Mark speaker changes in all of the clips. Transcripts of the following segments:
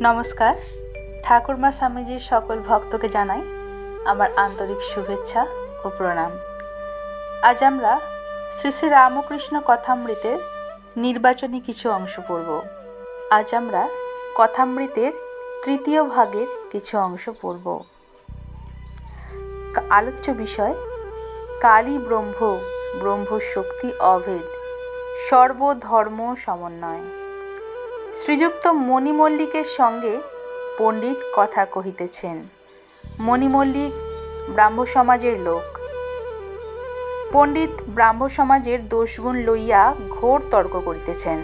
Speaker 1: নমস্কার। ঠাকুরমা স্বামীজির সকল ভক্তকে জানাই আমার আন্তরিক শুভেচ্ছা ও প্রণাম। আজ আমরা শ্রী শ্রী রামকৃষ্ণ কথামৃতের নির্বাচনী কিছু অংশ পড়ব। আজ আমরা কথামৃতের তৃতীয় ভাগের কিছু অংশ পড়ব। আলোচ্য বিষয়, কালী ব্রহ্ম ব্রহ্ম শক্তি অভেদ, সর্বধর্ম সমন্বয়। শ্রীযুক্ত মণিমল্লিকের সঙ্গে পণ্ডিত কথা কহিতেছেন, মণিমল্লিক ব্রাহ্ম সমাজের লোক। পণ্ডিত ব্রাহ্ম সমাজের দোষগুণ লইয়া ঘোর তর্ক করিতেছেন।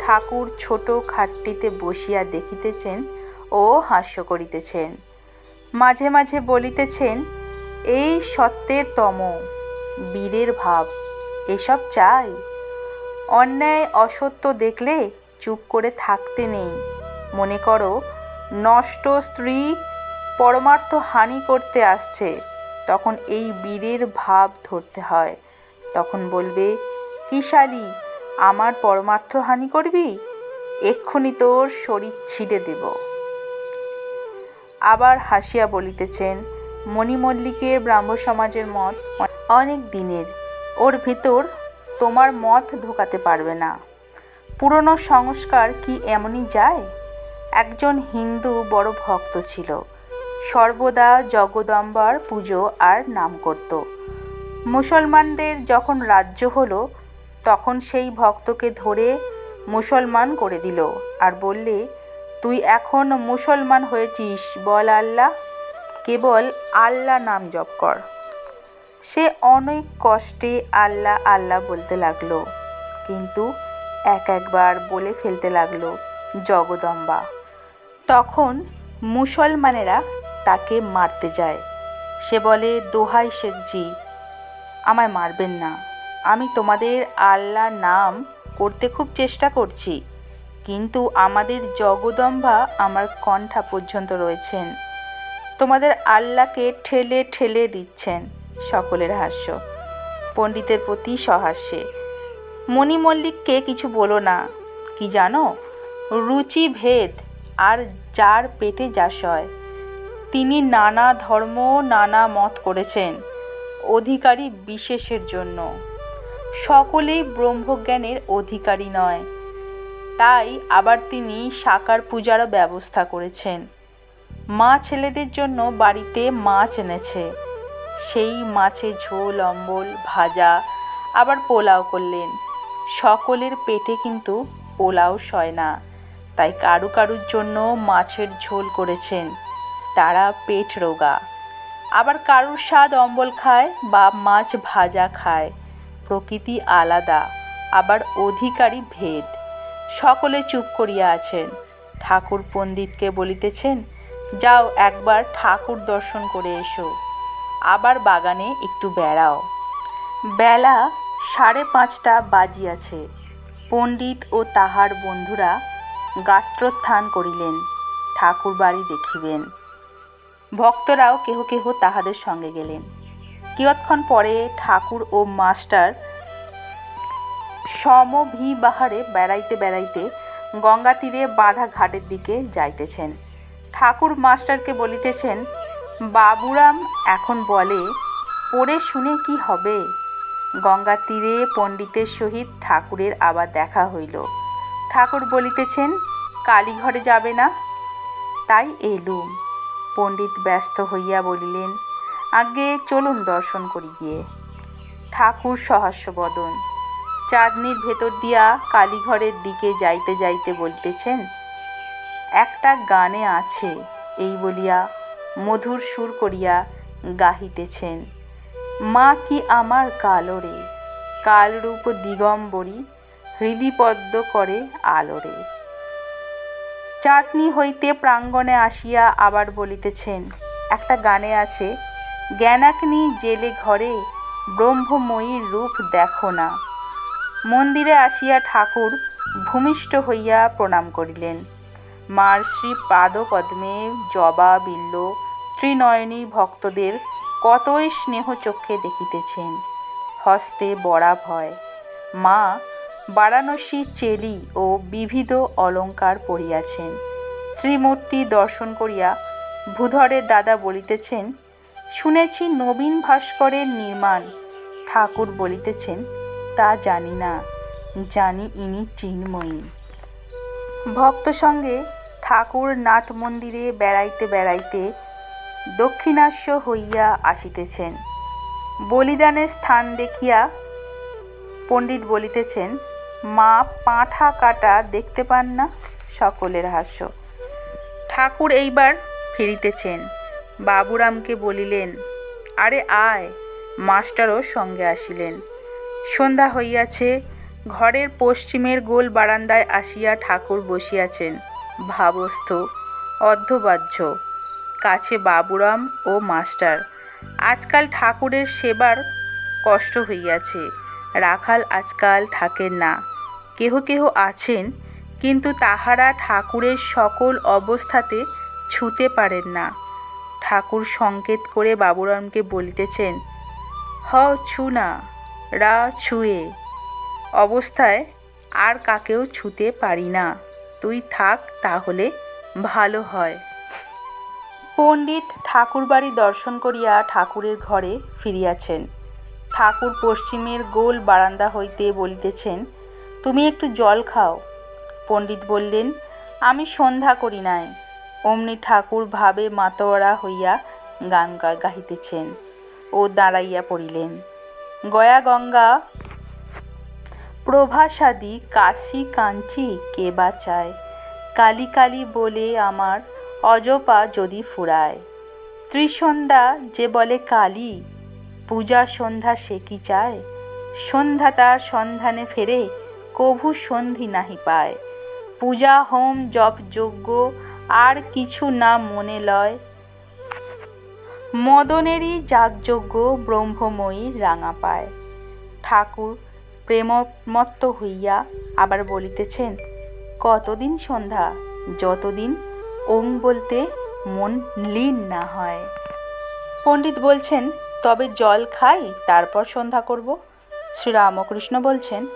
Speaker 1: ঠাকুর ছোট খাটটিতে বসিয়া দেখিতেছেন ও হাস্য করিতেছেন। মাঝে মাঝে বলিতেছেন, এই সত্যের তম, বীরের ভাব, এসব চাই। অন্যায় অসত্য দেখলে চুপ করে থাকতে নেই। মনে করো, নষ্ট স্ত্রী পরমার্থ হানি করতে আসছে। তখন এই বীরের ভাব ধরতে হয়। তখন বলবে কিশালি আমার পরমার্থ হানি করবি? এক্ষুনি তোর শরীর ছিঁড়ে দেব। আবার হাসিয়া বলিতেছেন মণিমল্লিকের ব্রাহ্ম সমাজের মত অনেক দিনের। ওর ভিতর তোমার মত ঢোকাতে পারবে না। পুরনো সংস্কার কি এমনই যায়? একজন হিন্দু বড় ভক্ত ছিল। সর্বদা জগদম্বার পুজো আর নাম করত। মুসলমানদের যখন রাজ্য হলো, তখন সেই ভক্তকে ধরে মুসলমান করে দিল আর বললে, তুই এখন মুসলমান হয়েছিস, বল আল্লাহ। কেবল আল্লাহ নাম জপ কর। সে অনেক কষ্টে আল্লাহ আল্লাহ বলতে লাগল। কিন্তু এক একবার বলে ফেলতে লাগল, জগদম্বা। তখন মুসলমানেরা তাকে মারতে যায়। সে বলে, দোহাই শেখজি আমায় মারবেন না। আমি তোমাদের আল্লাহ নাম করতে খুব চেষ্টা করছি, কিন্তু আমাদের জগদম্বা আমার কণ্ঠা পর্যন্ত রয়েছেন। তোমাদের আল্লাহকে ঠেলে ঠেলে দিচ্ছেন সকলের হাস্য। পণ্ডিতের প্রতি সহাস্যে। মণি মল্লিককে কিছু বলো না। কি জানো? রুচি ভেদ আর যার পেটে যা সয় তিনি নানা ধর্ম, নানা মত করেছেন, অধিকারী বিশেষের জন্য। সকলেই ব্রহ্মজ্ঞানের অধিকারী নয়। তাই আবার তিনি সাকার পূজারও ব্যবস্থা করেছেন। মা ছেলেদের জন্য বাড়িতে মাছ এনেছে। সেই মাছে ঝোল, অম্বল, ভাজা, আবার পোলাও করলেন। সকলের পেটে কিন্তু পোলাও সয় না। তাই কারু কারুর জন্য মাছের ঝোল করেছেন। তারা পেট রোগা। আবার কারুর স্বাদ অম্বল খায় বা মাছ ভাজা খায়। প্রকৃতি আলাদা, আবার অধিকারী ভেদ। সকলে চুপ করিয়া আছেন। ঠাকুর পণ্ডিতকে বলিতেছেন, যাও একবার ঠাকুর দর্শন করে এসো। আবার বাগানে একটু বেড়াও। বেলা সাড়ে পাঁচটা বাজিয়াছে। পণ্ডিত ও তাহার বন্ধুরা গাত্রোত্থান করিলেন, ঠাকুর বাড়ি দেখিবেন। ভক্তরাও কেহ কেহ তাহাদের সঙ্গে গেলেন। কিয়ৎক্ষণ পরে ঠাকুর ও মাস্টার সমভিবাহারে বেড়াইতে বেড়াইতে গঙ্গা তীরে বাঁধা ঘাটের দিকে যাইতেছেন। ঠাকুর মাস্টারকে বলিতেছেন, বাবুরাম এখন বলে, পড়ে শুনে কি হবে? গঙ্গা তীরে পণ্ডিতের সহিত ঠাকুরের আবার দেখা হইল। ঠাকুর বলিতেছেন, কালীঘরে যাবে না? তাই এলুম। পণ্ডিত ব্যস্ত হইয়া বলিলেন আগে চলুন দর্শন করি গিয়ে। ঠাকুর সহাস্য বদন। চাঁদনির ভেতর দিয়া কালীঘরের দিকে যাইতে যাইতে বলতেছেন, একটা গানে আছে। এই বলিয়া মধুর সুর করিয়া গাহিতেছেন। মা কি আমার কালোরে কালরূপ দিগম্বরী হৃদিপদ্ম করে আলোরে চাটনি হইতে প্রাঙ্গণে আসিয়া আবার বলিতেছেন, একটা গানে আছে, জ্ঞানাগ্নি জেলে ঘরে ব্রহ্মময়ীর রূপ দেখো না। মন্দিরে আসিয়া ঠাকুর ভূমিষ্ঠ হইয়া প্রণাম করিলেন। মার শ্রী পাদপদ্মে জবা বিল্ল ত্রিনয়নী ভক্তদের কতই স্নেহ চক্ষে দেখিতেছেন। হস্তে বড়া ভয়। মা বারাণসী চেলি ও বিবিধ অলঙ্কার পরিয়াছেন। শ্রীমূর্তি দর্শন করিয়া ভূধরের দাদা বলিতেছেন, শুনেছি নবীন ভাস্করের নির্মাণ। ঠাকুর বলিতেছেন, তা জানি না। জানি ইনি চিন্ময়ী। ভক্ত সঙ্গে ঠাকুর নাট মন্দিরে বেড়াইতে বেড়াইতে দক্ষিণাস্য হইয়া আসিতেছেন। বলিদানের স্থান দেখিয়া পণ্ডিত বলিতেছেন, মা পাঁঠা কাটা দেখতে পান না? সকলের হাস্য। ঠাকুর এইবার ফিরিতেছেন। বাবুরামকে বলিলেন, আরে আয়। মাস্টারও সঙ্গে আসিলেন। সন্ধ্যা হইয়াছে, ঘরের পশ্চিমের গোল বারান্দায় আসিয়া ঠাকুর বসিয়াছেন। ভাবস্থ, অর্ধবাহ্য। কাছে বাবুরাম ও মাস্টার। আজকাল ঠাকুরের সেবার কষ্ট হইয়াছে। রাখাল আজকাল থাকেন না। কেহ কেহ আছেন, কিন্তু তাহারা ঠাকুরের সকল অবস্থাতে ছুতে পারেন না। ঠাকুর সংকেত করে বাবুরামকে বলিতেছেন, হ, ছু না, রা ছুয়ে। অবস্থায় আর কাকেও ছুতে পারি না। তুই থাক, তাহলে ভালো হয়। পণ্ডিত ঠাকুরবাড়ি দর্শন করিয়া ঠাকুরের ঘরে ফিরিয়াছেন। ঠাকুর পশ্চিমের গোল বারান্দা হইতে বলিতেছেন, তুমি একটু জল খাও। পণ্ডিত বললেন, আমি সন্ধ্যা করি নাই। অমনি ঠাকুর ভাবে মাতোয়ারা হইয়া গান গাহিতেছেন ও দাঁড়াইয়া পড়িলেন। গয়া গঙ্গা, প্রভাসাদি কাশি কাঞ্চি কে বা চায় কালি কালি বলে আমার অজপা যদি ফুরায়। ত্রিসন্ধ্যা যে বলে কালী, পূজা সন্ধ্যা সে কি চায়? সন্ধ্যা তার সন্ধানে ফেরে কভু সন্ধি নাহি পায়। পূজা হোম জপ যজ্ঞ আর কিছু না মনে লয়। মদনেরই যাগযজ্ঞ ব্রহ্মময়ী রাঙা পায়। ঠাকুর প্রেমমত্ত হইয়া আবার বলিতেছেন, কতদিন সন্ধ্যা? যতদিন ওং বলতে মন লীন না হয়। পণ্ডিত বলছেন, তবে জল খাই, তারপর সন্ধ্যা করব। শ্রীরামকৃষ্ণ বলছেন,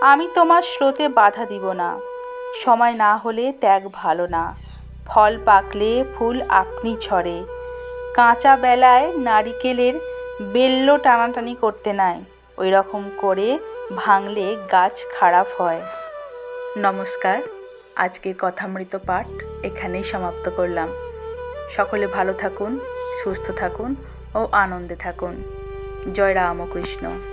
Speaker 1: আমি তোমার স্রোতে বাধা দিব না। সময় না হলে ত্যাগ ভালো না। ফল পাকলে ফুল আপনি ঝরে কাঁচা বেলায় নারিকেলের বেল্ল টানাটানি করতে নাই। ওই রকম করে ভাঙলে গাছ খারাপ হয়। নমস্কার। আজকের কথামৃত পাঠ এখানেই সমাপ্ত করলাম। সকলে ভালো থাকুন, সুস্থ থাকুন ও আনন্দে থাকুন। জয় রামকৃষ্ণ।